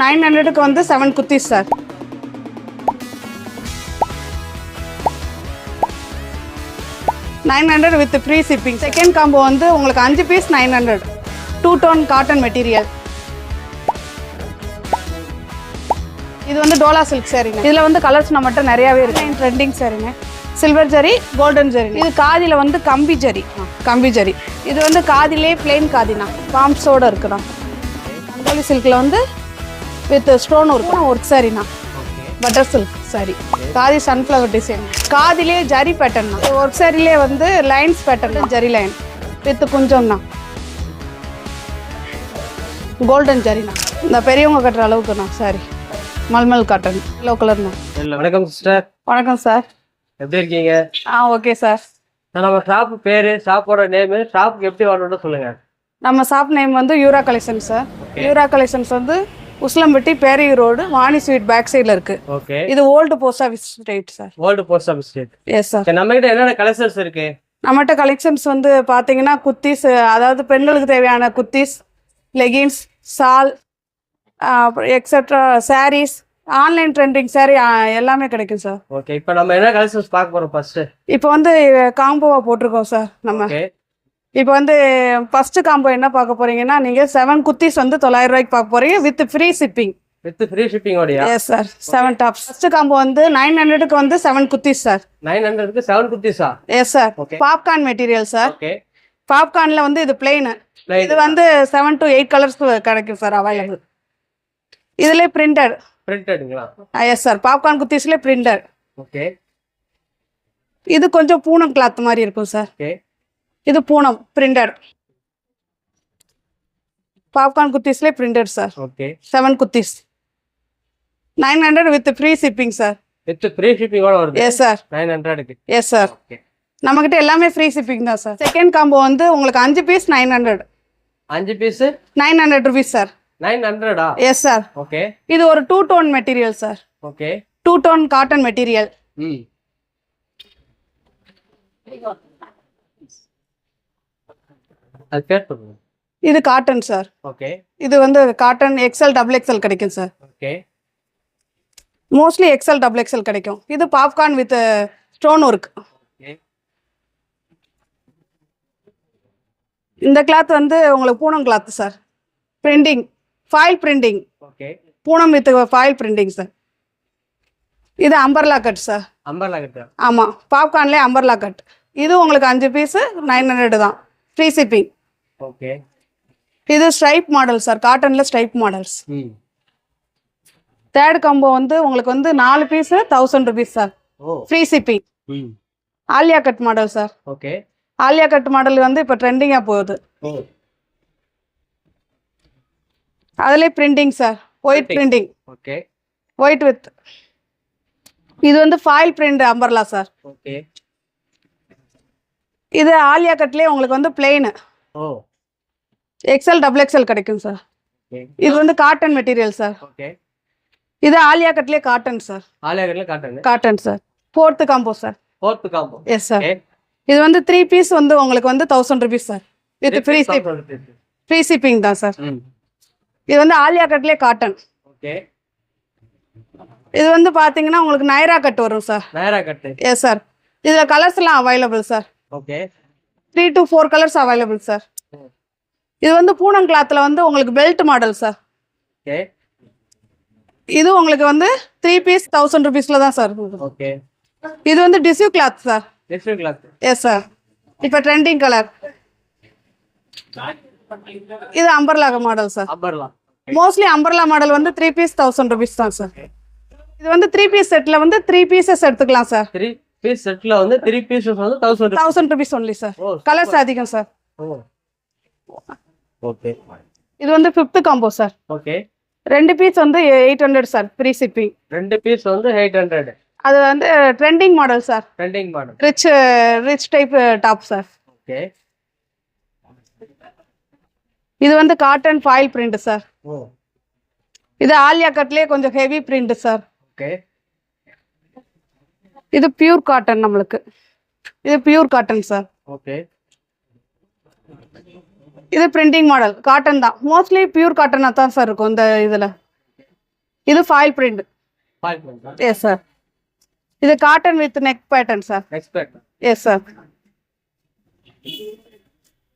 Nine ஹண்ட்ரடுக்கு வந்து seven kurtis sir. Nine hundred with free shipping second combo வந்து உங்களுக்கு அஞ்சு piece nine hundred. Two tone cotton material இது வந்து டோலா சில்க் சாரீங்க இதில் வந்து கலர்ஸ் நம்மகிட்ட நிறையாவே இருக்கு. ட்ரெண்டிங் சாரீங்க சில்வர் ஜரி கோல்டன் ஜரி இது காதியில் வந்து கம்பி ஜரி. கம்பி ஜரி. இது வந்து காதிலே பிளெயின் காதினா. பாம்ஸோட இருக்குண்ணா அங்கோலி சில்கில் வந்து வித் ஸ்டோன் இருக்கும் work சாரிண்ணா butter silk sari khadi sunflower design காதிலே ஜரி பேட்டர்ன் ஒர்க் சாரிலே வந்து lines pattern zari line with குஞ்சம்ண்ணா golden ஜரிண்ணா இந்த பெரியவங்க கட்டுற அளவுக்குண்ணா சாரி மல்மல் காட்டன் எல்லோ கலர்ண்ணா வணக்கம் சிஸ்டர் வணக்கம் சார் எப்படி இருக்கீங்க? ஆ ஓகே சார் நம்ம ஷாப் பேரு ஷாப்போட நேமு ஷாப்புக்கு எப்படி வரணும்னு சொல்லுங்க. நம்ம ஷாப் நேம் வந்து Yura collection sir Yura collections வந்து உஸ்லம்பட்டி பேரி ரோடு வாணி ஸ்வீட் பேக் சைடில் இருக்கு. ஓகே இது old post office street sir old post office street yes sir நம்ம கிட்ட என்னென்ன கலெக்ஷன்ஸ் இருக்கு? நம்மகிட்ட கலெக்ஷன்ஸ் வந்து பார்த்தீங்கன்னா குர்த்திஸ் அதாவது பெண்களுக்கு தேவையான kurtis leggings shawl extra saris online trending sari எல்லாமே கிடைக்கும் சார் ஓகே இப்போ நம்ம என்ன கலெக்ஷன்ஸ் பார்க்க போறோம் ஃபர்ஸ்ட் இப்போ வந்து காம்போவாக போட்டிருக்கோம் சார் நம்ம. இப்போ வந்து ஃபர்ஸ்ட் காம்போ என்ன பார்க்க போறீங்கன்னா நீங்கள் செவன் குர்த்திஸ் வந்து தொள்ளாயிரம் ரூபாய்க்கு பார்க்க போறீங்க with free shipping with free shipping ஓடியா? Yes sir seven tops first combo வந்து நைன் ஹண்ட்ரடுக்கு வந்து செவன் குர்த்திஸ் சார் நைன் ஹண்ட்ரட்க்கு seven குர்த்திஸா yes sir. Popcorn material sir பாப்கார்னில் வந்து இது பிளெயின் இது வந்து செவன் டு எயிட் கலர்ஸ் கிடைக்கும் சார் அவைலபிள் இதுலேயே பிரிண்டட் பிரிண்டடுங்களா எஸ் சார் பாப்கார்ன் குர்த்திஸ்லேயே பிரிண்டட் ஓகே இது கொஞ்சம் பூனம் கிளாத் மாதிரி இருக்கும் சார் இது poonam printed popcorn குர்த்திஸ்லேயே printed sir okay seven kurtis nine hundred with free shipping sir with free ஷிப்பிங்கோட வருது? எஸ் சார் நைன் ஹண்ட்ரடுக்கு எஸ் சார் ஓகே நம்மக்கிட்ட எல்லாமே ஃப்ரீ ஷிப்பிங் தான் சார் செகண்ட் காம்போ வந்து உங்களுக்கு அஞ்சு பீஸ் நைன் ஹண்ட்ரட் அஞ்சு piece nine hundred rupees sir nine ஹண்ட்ரடா yes sir okay இது ஒரு two tone material sir okay two tone cotton material ம். அது பேர் சொல்லுங்க இது காட்டன் சார் ஓகே இது வந்து காட்டன் எக்ஸல் டபுள் எக்ஸல் கிடைக்கும் sir okay mostly XL double XL கிடைக்கும். இது பாப்கார்ன் வித் ஸ்டோன் ஒர்க் இந்த கிளாத் வந்து உங்களுக்கு poonam cloth sir printing foil printing okay poonam with foil printing sir இது அம்பர்லா கட் சார் அம்பர்லா கிட்ட ஆமாம் பாப்கார்ன்லேயே அம்பர்லா கட் இது உங்களுக்கு அஞ்சு பீஸு நைன் ஹண்ட்ரட் தான். ஃப்ரீ ஷிப்பிங் ஓகே இது ஸ்ட்ரைப் மாடல் சார் காட்டனில் ஸ்ட்ரைப் மாடல்ஸ் தேர்ட் காம்போ வந்து உங்களுக்கு வந்து நாலு piece thousand rupees sir free shipping ம். Alia cut model sir okay Alia cut model வந்து இப்போ ட்ரெண்டிங்காக போகுது. அதுலேயே printing sir white. Printing okay white with இது வந்து foil print umbrella sir okay இது ஆலியா கட்லேயே உங்களுக்கு வந்து பிளெயின் ஓ. எக்ஸல் டபுள் எக்ஸல் கிடைக்கும் சார் இது வந்து காட்டன் மெட்டீரியல் சார் ஓகே இது ஆலியா கட்லேயே காட்டன் சார் ஆலியாகட்ல காட்டுங்க cotton sir fourth combo sir fourth combo yes sir இது வந்து த்ரீ பீஸ் வந்து உங்களுக்கு வந்து thousand rupees sir with free free shipping தான் சார் ம் இது வந்து ஆலியா கட்லேயே காட்டன் ஓகே இது வந்து பார்த்தீங்கன்னா உங்களுக்கு நைரா கட் வரும் சார் நேரா கட்டு எஸ் சார் இதில் கலர்ஸ்லாம் available sir okay three to four colours available sir. இது வந்து பூனம் கிளாத்தில் வந்து உங்களுக்கு பெல்ட் மாடல் சார் ஓகே. இது உங்களுக்கு வந்து த்ரீ பீஸ் தௌசண்ட் ருபீஸில் தான் சார் ஓகே. இது வந்து tissue cloth sir yes sir இப்போ ட்ரெண்டிங் கலர் இது umbrella model sir mostly umbrella model வந்து த்ரீ பீஸ் தௌசண்ட் ருபீஸ் தான் சார் இது வந்து த்ரீ பீஸ் செட்டில் வந்து த்ரீ பீசஸ் எடுத்துக்கலாம் சார் பீஸ் செட்ல வந்து த்ரீ பீசஸ் வந்து thousand thousand rupees only sir colours அதிகம் சார் ஓகே இது வந்து ஃபிஃப்த் காம்போ சார் ஓகே ரெண்டு பீஸ் வந்து eight hundred sir free shipping ரெண்டு பீஸ் வந்து எயிட் ஹண்ட்ரட் அது வந்து trending model sir trending model rich rich type top sir okay இது வந்து காட்டன் ஃபாயில் பிரிண்ட் சார் இது ஆலியா கட்லேயே கொஞ்சம் ஹெவி பிரிண்ட் சார் ஓகே இது பியூர் காட்டன் நம்மளுக்கு. இது பியூர் காட்டன் சார் ஓகே இது பிரிண்டிங் மாடல் காட்டன் தான். மோஸ்ட்லி பியூர் காட்டனாக தான் சார் இருக்கும் இந்த இதில். இது ஃபாயில் பிரிண்ட் எஸ் சார் இது cotton with neck pattern sir yes sir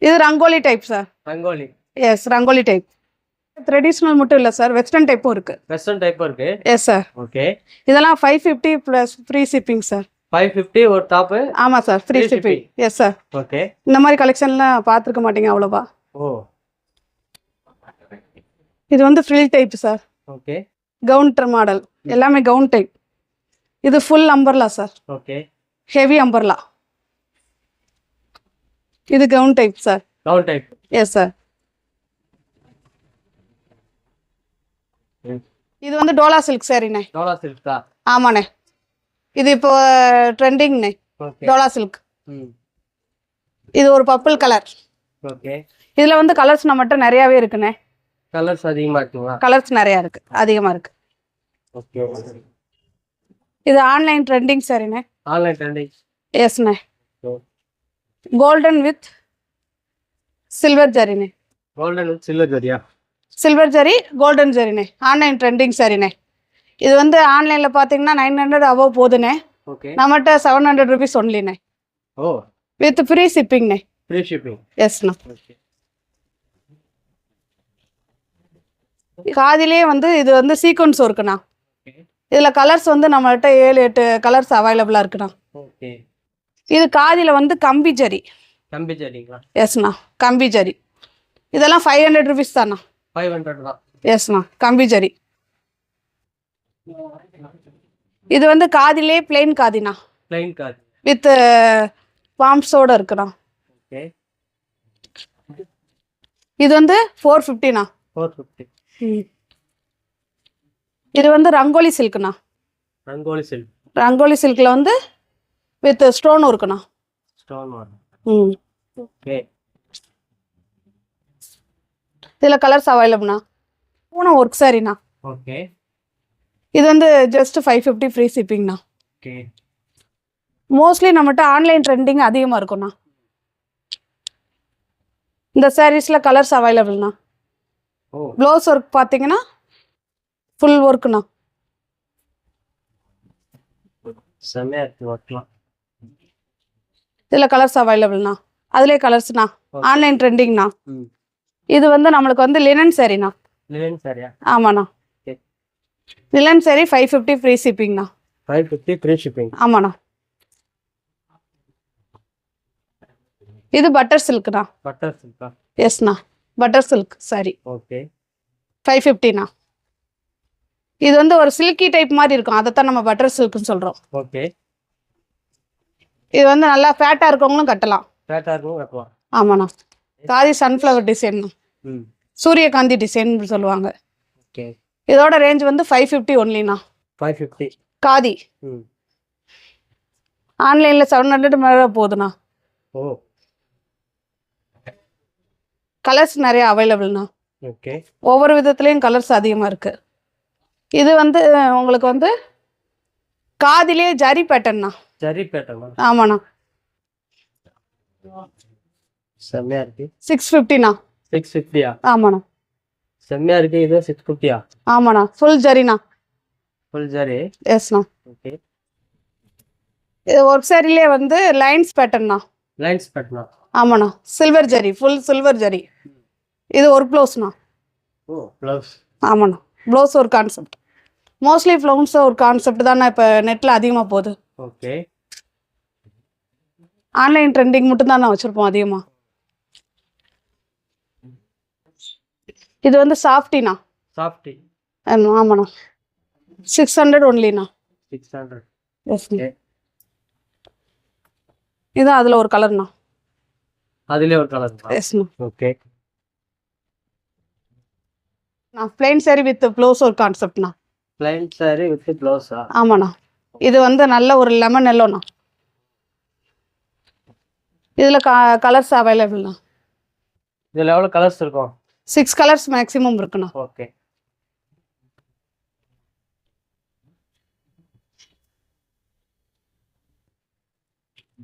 இது rangoli type sir rangoli yes rangoli type traditional மட்டும் இல்லை சார் வெஸ்டர்ன் டைப்பும் இருக்கு. வெஸ்டர்ன் டைப்பும் இருக்கு. எஸ் சார் ஓகே இதெல்லாம் five fifty plus free shipping sir five fifty ஒரு டாப்பு ஆமாம் sir free shipping yes sir okay இந்த மாதிரி கலெக்ஷன்லாம் பார்த்துருக்க மாட்டீங்க அவ்வளோவா? ஓ. இது வந்து frill type sir okay counter model எல்லாமே கவுன் டைப் இது full umbrella sir okay heavy umbrella இது gown type sir gown type yes sir இது வந்து டோலா சில்க் சாரிண்ணே. டோலா சில்கா ஆமாண்ணே. இது இப்போ ட்ரெண்டிங்ண்ணே. டோலா சில்க். இது ஒரு பர்பிள் கலர். ஓகே. இதில் வந்து கலர்ஸ் நம்மகிட்ட நிறையாவே இருக்குண்ணே. கலர்ஸ் அதிகமாக இருக்குங்களா? கலர்ஸ் நிறையா இருக்கு. அதிகமாக இருக்கு. ஓகே இது online trending சாரிண்ணே. Online trending. எஸ்ண்ணே golden with silver ஜரிண்ணே கோல்டன் சில்வர் ஜரியா சில்வர் ஜரி கோல்டன் ஜரிண்ணே ஆன்லைன் ட்ரெண்டிங் சரிண்ணே இது வந்து ஆன்லைனில் பார்த்தீங்கன்னா நைன் ஹண்ட்ரட் அபவ் போகுதுண்ணே ஓகே நம்மகிட்ட செவன் ஹண்ட்ரட் ருபீஸ் ஒன்லிண்ணே ஓ. வித் ஃப்ரீ ஷிப்பிங்ண்ணே ஃப்ரீ ஷிப்பிங் எஸ்ண்ணா காதிலே வந்து இது வந்து சீக்வன்ஸ் ஒர்க்குண்ணா ஓகே இதில் கலர்ஸ் வந்து நம்மள்ட்ட ஏழு எட்டு கலர்ஸ் அவைலபிளாக இருக்குண்ணா இது காதில் வந்து கம்பி ஜரி. கம்பி ஜரிங்களா? எஸ்ண்ணா கம்பி ஜரி. இதெல்லாம் ஃபைவ் ஹண்ட்ரட் ருபீஸ் தாண்ணா ஃபைவ் ஹண்ட்ரட் தான். எஸ்ண்ணா கம்பி ஜரி. இது வந்து காதிலே பிளெயின் காதிண்ணா பிளைன் கார் வித் பாம்ப்ஸோட இருக்குண்ணா ஓகே இது வந்து ஃபோர் ஃபிஃப்டிண்ணா ஃபோர் ஃபிஃப்டி இது வந்து ரங்கோலி சில்க்குண்ணா ரங்கோலி சில்க் ரங்கோலி சில்கில் வந்து வித் ஸ்டோன் இருக்குண்ணா ஸ்டோன் ஒன் ம். ஓகே இதில் கலர்ஸ் அவைலபிள்ண்ணா பூனை ஒர்க் சாரிண்ணா ஓகே இது வந்து ஜஸ்ட் ஃபைவ் ஃபிஃப்டி ஃப்ரீ ஷிப்பிங்ண்ணா ஓகே மோஸ்ட்லி நம்மகிட்ட ஆன்லைன் ட்ரெண்டிங் அதிகமாக இருக்கும்ண்ணா இந்த சாரீஸில் கலர்ஸ் அவைலபிள்ண்ணா ப்ளவுஸ் ஒர்க் பார்த்தீங்கன்னா ஃபுல் ஒர்க்குண்ணா செம்மையா இருக்கு ஒர்க்லாம் இதில் கலர்ஸ் அவைலபிள்ண்ணா அதுலேயே கலர்ஸ்ண்ணா. ஆன்லைன் ட்ரெண்டிங்ண்ணா இது வந்து நம்மளுக்கு வந்து லினன் சாரிண்ணா லினன் சரியா ஆமாண்ணா. Linen sari five fifty free ஷிப்பிங்ண்ணா five fifty free shipping ஆமாண்ணா. இது பட்டர் சில்க்ண்ணா பட்டர் சில்கா எஸ்ண்ணா butter silk sari okay five ஃபிஃப்டிண்ணா இது வந்து ஒரு சில்கி டைப் மாதிரி இருக்கும். அதைத்தான் நம்ம பட்டர் சில்க்னு சொல்கிறோம் ஓகே இது வந்து நல்லா ஃபேட்டாக இருக்கவங்களும் கட்டலாம். ஃபேட்டாக இருக்கும் கட்டலாம் ஆமாண்ணா. காதி சன்ஃப்ளவர் டிசைன் ம் சூரியகாந்தி டிசைன் சொல்லுவாங்க. இதோட ரேஞ்ச் வந்து ஃபைவ் ஃபிஃப்டி ஒன்லிண்ணா ஃபைவ் ஃபிஃப்டி காதி. ஆன்லைனில் செவன் ஹண்ட்ரட் மேலே போகுதுண்ணா ஓ. கலர்ஸ் நிறைய அவைலபிள்ண்ணா ஓகே. ஒவ்வொரு விதத்துலேயும் கலர்ஸ் அதிகமாக இருக்குது இது வந்து உங்களுக்கு வந்து காதிலே ஜரி பேட்டர்ண்ணா ஜரி பேட்டர்னா ஆமாண்ணா. செம்மையா இருக்கு. சிக்ஸ் ஃபிஃப்டிண்ணா சிக்ஸ் ஃபிஃப்டியா ஆமாண்ணா. செம்மையா இருக்கு இது சிக்ஸ் ஃபிஃப்டியா ஆமாண்ணா. ஃபுல் ஜரிண்ணா. ஃபுல் ஜரி? எஸ்ண்ணா ஓகே இது ஒர்க் சாரிலே வந்து லைன்ஸ் பேட்டர்ண்ணா லைன்ஸ் பேட்டர்னா ஆமாண்ணா. Silver zari full silver zari. இது ஒரு ப்ளவுஸ்ண்ணா ஓ ப்ளவுஸ் ஆமாண்ணா. ப்ளவுஸ் ஒரு கான்செப்ட் மோஸ்ட்லி ப்ளவுஸ் ஒரு கான்செப்ட் தானே இப்போ நெட்டில் அதிகமாக போகுது. ஓகே ஆன்லைன் ட்ரெண்டிங் மட்டும்தான் நான் வச்சுருப்போம் அதிகமாக இது வந்து சாஃப்டிண்ணா சாஃப்டி ஆமாண்ணா. சிக்ஸ் ஹண்ட்ரட் ஒன்லிண்ணா சிக்ஸ் ஹண்ட்ரட் எஸ் ஓகே இது அதில் ஒரு கலர்ண்ணா அதுலேயே ஒரு கலர் எஸ்ண்ணா ஓகே நான் பிளெயின் சாரி வித் ப்ளவுஸ் ஒரு கான்செப்ட்ண்ணா பிளைன் சாரி வித் ப்ளவுஸா ஆமாண்ணா. இது வந்து நல்ல ஒரு லெமன் எல்லோண்ணா இதில் கலர்ஸ் அவைலபிள்ண்ணா இதில் எவ்வளோ கலர்ஸ் இருக்கும்? சிக்ஸ் கலர்ஸ் மேக்ஸிமம் இருக்குண்ணா ஓகே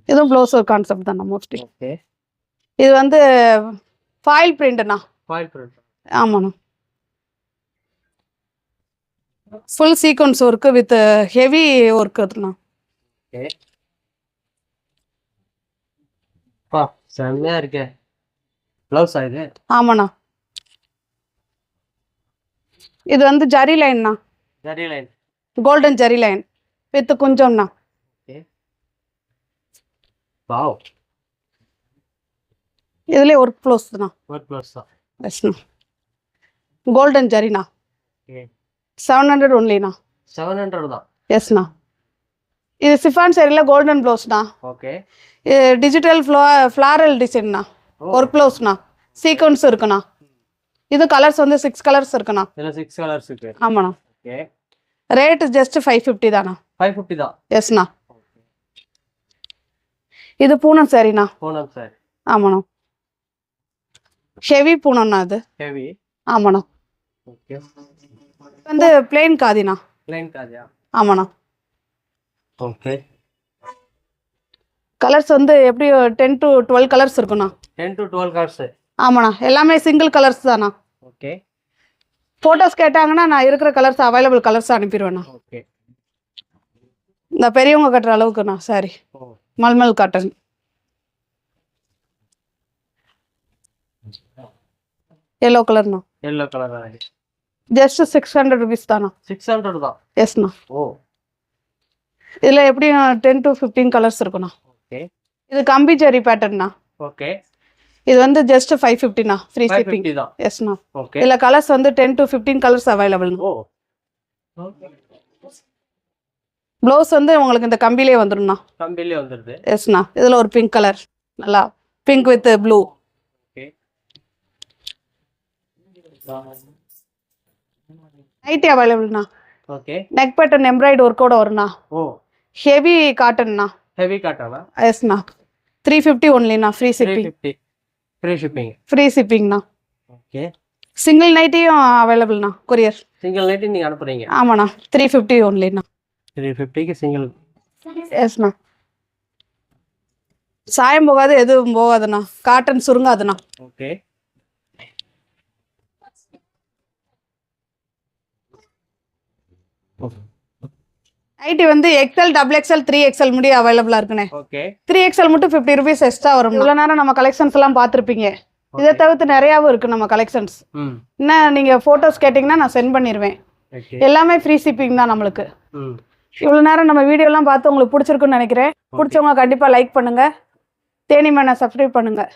இதுவும் ப்ளவுஸ் ஒரு கான்செப்ட் தான்ண்ணா மோஸ்ட்லி இது வந்து ஃபாயில் பிரிண்ட்ண்ணா ஃபாயில் பிரிண்ட் ஆமாண்ணா. Full sequins work with heavy work அதுண்ணா செம்மையா இருக்கே. ப்ளவுஸா இது? ஆமாண்ணா. இது வந்து zari லைன்ண்ணா zari line. Golden zari line. With குஞ்சம்ண்ணா wow. இதுலேயே ஒர்க் ப்ளவுஸ்ண்ணா ஒர்க் ப்ளவுஸ் தான் எஸ்ண்ணா கோல்டன் ஜரிண்ணா செவன் ஹண்ட்ரட் ஒன்லிண்ணா செவன் ஹண்ட்ரட் தான் எஸ்ண்ணா இது சிஃபான் சரியில் கோல்டன் ப்ளவுஸ்ண்ணா ஓகே. டிஜிட்டல் ஃப்ளோ ஃப்ளாரல் டிசைன்ண்ணா ஒர்க் ப்ளவுஸ்ண்ணா சீக்வன்ஸ் இருக்குண்ணா இது கலர்ஸ் வந்து சிக்ஸ் கலர்ஸ் இருக்குண்ணா. இதில் சிக்ஸ் கலர்ஸ் இருக்கு. ஆமாண்ணா. Okay. Rate just five fifty தாண்ணா. ஃபைவ் ஃபிஃப்டி தான். எஸ்ண்ணா இது பூனம் சரிண்ணா பூனம் சார் ஆமாண்ணா. ஹெவி பூனம்ண்ணா அது ஹெவி ஆமாண்ணா. ஓகே. வந்து பிளெயின் காதிண்ணா. ப்ளைன் காதியா? ஆமாண்ணா. ஓகே. கலர்ஸ் வந்து எப்படி டென் டு டுவெல் கலர்ஸ் இருக்குண்ணா. டென் டு டுவெல் கார்ஸ் ஆமாண்ணா. எல்லாமே சிங்கிள் கலர்ஸ் தாண்ணா. ஓகே ஃபோட்டோஸ் கேட்டாங்கன்னா நான் இருக்கிற கலர்ஸ் அவைலபிள் கலர்ஸ் அனுப்பிடுவேண்ணா ஓகே இந்த பெரியவங்க கட்டுற அளவுக்குண்ணா sari mulmul cotton yellow கலர்ண்ணா yellow colour just six hundred rupees தாண்ணா. சிக்ஸ் ஹண்ட்ரட் தான்? எஸ்ண்ணா ஓ. இதில் எப்படியும் டென் டு ஃபிஃப்டீன் கலர்ஸ் இருக்குண்ணா. ஓகே இது கம்பி ஜரி பேட்டர்ண்ணா ஓகே இது வந்து ஜஸ்ட் ஃபைவ் ஃபிஃப்டிண்ணா ஃப்ரீ ஷிப்பிங் எஸ்ண்ணா ஓகே இதில் கலர்ஸ் வந்து டென் டு ஃபிஃப்டீன் கலர்ஸ் அவைலபிள்ண்ணா ஓ. ப்ளவுஸ் வந்து உங்களுக்கு இந்த கம்பிலே வந்துடும்ண்ணா கம்பிலே வந்துடுது எஸ்ண்ணா இதில் ஒரு பிங்க் கலர் நல்லா பிங்க் வித் ப்ளூ நைட்டி அவைலபிள்ண்ணா ஓகே நெக் பேட்டர்ன் எம்ப்ராய்டு ஒர்க்கோட வரும்ண்ணா. ஓ. ஹெவி காட்டன்ண்ணா ஹெவி காட்டானா எஸ்ண்ணா three fifty ஒன்லிண்ணா free shipping fifty free shipping free ஷிப்பிங்ண்ணா okay single நைட்டியும் அவைலபிள்ண்ணா கொரியர் சிங்கிள் நைட்டு நீங்கள் அனுப்புறீங்க? ஆமாண்ணா த்ரீ ஃபிஃப்டி ஒன்லிண்ணா த்ரீ ஃபிஃப்டிக்கு சிங்கிள் எஸ்ண்ணா சாயம் போகாது எதுவும் போகாதுண்ணா. காட்டன் சுருங்காதுண்ணா. ஓகே நைட்டி வந்து XL double XL three XL முடிய அவைலபிளாக இருக்குண்ணே. ஓகே. த்ரீ எக்ஸல் மட்டும் ஃபிஃப்டி ருபீஸ் எக்ஸ்ட்ரா வரும். இவ்வளோ நேரம் நம்ம கலெக்ஷன்ஸ் எல்லாம் பார்த்துருப்பீங்க. இதை தவிர்த்து நிறையாவும் இருக்கு நம்ம கலெக்ஷன்ஸ் ம். என்ன நீங்கள் ஃபோட்டோஸ் கேட்டிங்கன்னா நான் சென்ட் பண்ணிடுவேன் ஓகே. எல்லாமே ஃப்ரீ ஷிப்பிங் தான் நம்மளுக்கு. ம். இவ்வளோ நேரம் நம்ம வீடியோலாம் பார்த்து உங்களுக்கு பிடிச்சிருக்குன்னு நினைக்கிறேன். பிடிச்சவங்க கண்டிப்பாக லைக் பண்ணுங்கள் தேனி மேனை சப்ஸ்கிரைப் பண்ணுங்கள்